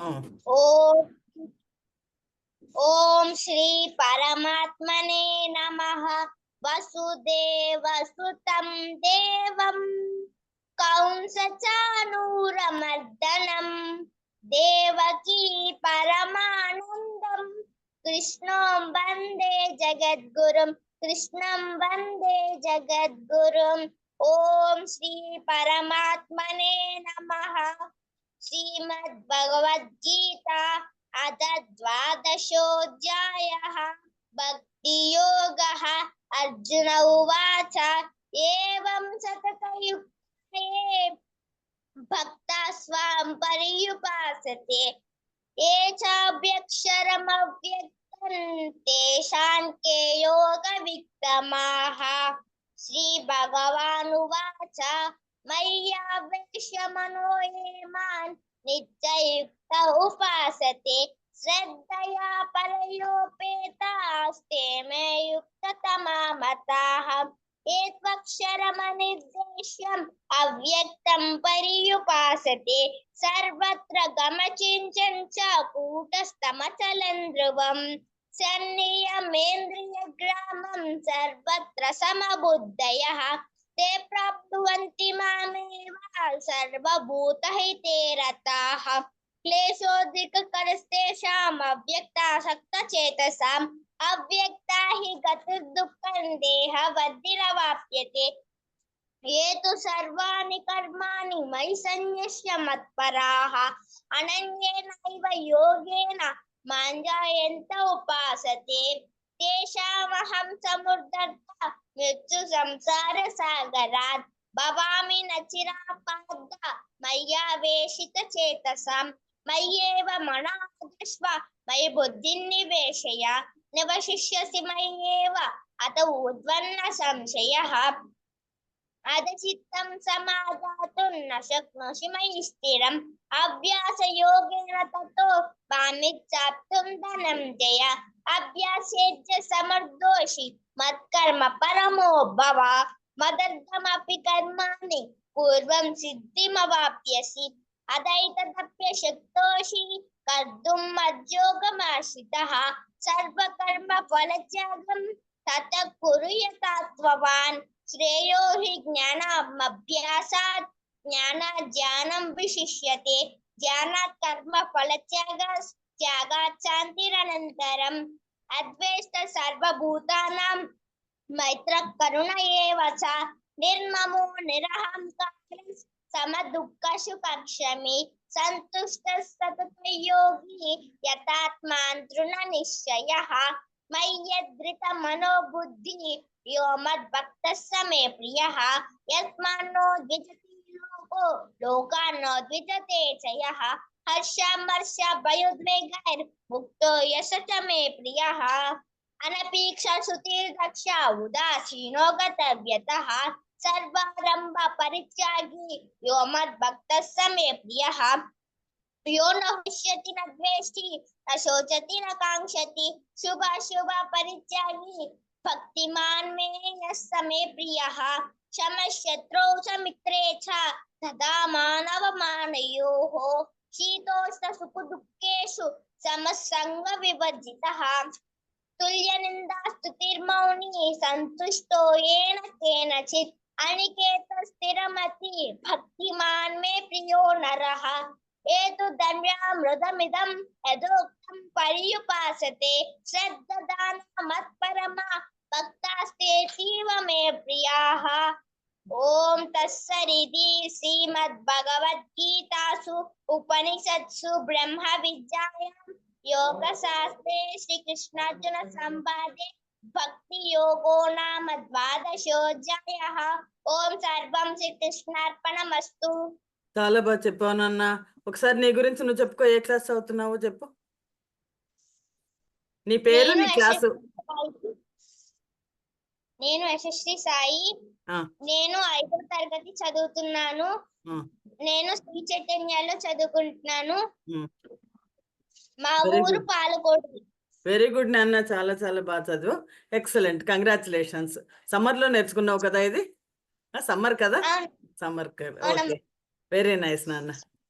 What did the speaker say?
ओम ओम श्री परमात्मने नमः। वसुदेवसुतं देवं, कंसचानूरमर्दनं, देवकी परमानन्दं। कृष्णं वंदे जगद्गुरुं, कृष्णं वंदे जगद्गुरुम् ॐ श्री परमात्मने नमः। श्रीमद्भगवद्गीता अथ द्वादशोऽध्यायः। भक्तियोगः अर्जुन उवाच। एवं सततयुक्ते भक्ता स्वां पर्युपासते। ये तेषां के योगविक्तमाः श्रीभगवानुवाच मय्यावेश्यमनो ये मान् नित्ययुक्त उपासते, श्रद्धया परयोपेतास्ते मे युक्ततमा मताः एत्वक्षरमनिर्देश्यम् अव्यक्तं पर्युपासते, सर्वत्र गमचिञ्चन् च ध्रुवम् सर्वत्र समबुद्धयः। ते प्राप्नुवन्ति मामेव सर्वभूतहिते रताः। क्लेशोऽधिककरस्तेषाम् अव्यक्ता हि गतिर्दुःखं देहवद्भिरवाप्यते ये तु सर्वाणि कर्माणि मयि मत्पराः। अनन्येनैव योगेन माञ्जायन्त उपासते। तेषामहं समुद्धर्ता ಹೆಚ್ಚು ಸಂಸಾರ ಸಾಗರಾತ್ ಭವಾಮಿ ನಚಿರಾಪಾದ ಮಯ್ಯಾವೇಶಿತ ಚೇತಸಾಂ ಮಯ್ಯೇವ ಮಣಾದಶ್ವ ಮೈ ಬುದ್ಧಿನ್ನಿವೇಶಯ ನಿವಶಿಷ್ಯಸಿ ಮಯ್ಯೇವ ಅತ ಉದ್ವನ್ನ ಸಂಶಯ अधचित्तं समादातुं न शक्नोषि मयि स्थिरम्। अभ्यासयोगेन ततो मामिच्छाप्तुं धनं जय। अभ्यासेज्य समर्थोषि मत्कर्म परमो भव। मदर्थमपि कर्माणि पूर्वं सिद्धिमवाप्यसि। अदैतदप्यशक्तोषि कर्तुं मज्योगमाश्रितः सर्वकर्मफलत्यागं ततः कुरु यथा श्रेयो ज्ञानमभ्यासात् ज्ञानाज्ञानं विशिष्यते। ज्ञानात् कर्मफलत्यागः त्यागात् शान्तिरनन्तरम्। अद्वेष्ट सर्वभूतानां मैत्रः करुण एव च निर्ममो निरहङ्कारी समदुःखसुखक्षमी सन्तुष्टः सततयोगी यतात्मान् तृणनिश्चयः। मय्यधृतमनो बुद्धिः यो मे प्रियः। यस्मान्नो द्विजति लोको द्विजते च यः। यश च मे प्रियः। अनपीक्षा सुतीर्दक्ष उदासीनो गतव्यतः। सर्वारम्भ परित्यागी यो मद्भक्तः स मे प्रियः। यो न हृष्यति न शोचति न काङ्क्षति, शुभ शुभ परित्यागी, भक्तिमान् मे यः स मे प्रियः क्षमशत्रौ च मित्रे च, तदा मानवमानयोः शीतोष्णसुखदुःखेषु समसङ्गविवर्जितः तुल्यनिन्दास्तुतिर्मौनी सन्तुष्टो येन केनचित्, अनिकेतस्थिरमति, भक्तिमान् मे प्रियो नरः। एतद्रमृदमिदं यथोक्तं पर्युपासते। श्रद्धानामत्परमा भक्तास्तेतीव मे प्रियाः। ॐ तत्सरिति श्रीमद्भगवद्गीतासु उपनिषत्सु ब्रह्मविद्यायां योगशास्त्रे श्रीकृष्णार्जुनसंवादे भक्तियोगो नाम द्वादशोऽध्यायः। ॐ श्रीकृष्णार्पणमस्तु। చాలా బాగా చెప్పావు నాన్న. ఒకసారి నీ గురించి నువ్వు చెప్పుకో ఏ క్లాస్ చదువుతున్నావో చెప్పు. నీ పేరు నీ క్లాసు. నేను యశస్వి సాయి. నేను ఐదవ తరగతి చదువుతున్నాను. నేను శ్రీ చైతన్యాలో చదువుకుంటున్నాను. మా ఊరు. పాలకోడు వెరీ గుడ్ నాన్న. చాలా చాలా బాగా చదువు. ఎక్సలెంట్ కంగ్రాచులేషన్స్ సమ్మర్లో నేర్చుకున్నావు కదా ఇది? సమ్మర్ కదా. Summer. Okay Very nice, Nana.